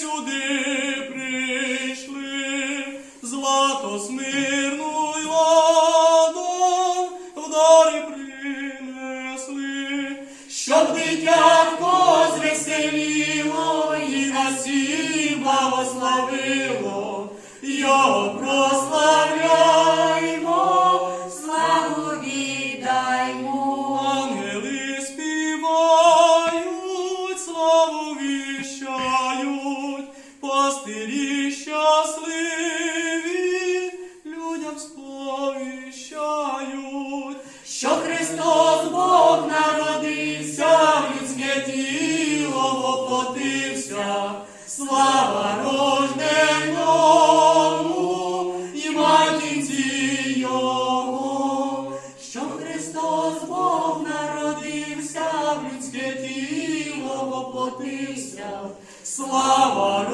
сюди прийшли, злато смирну й ладан в дари принесли. Щоб дитятко звеселіло і на всі благословило, його прославляймо, щасливі, людям сповіщають. Що Христос Бог народився, людське тіло воплотився, слава рожденому і матінці Його, що Христос Бог народився, людське тіло воплотився, слава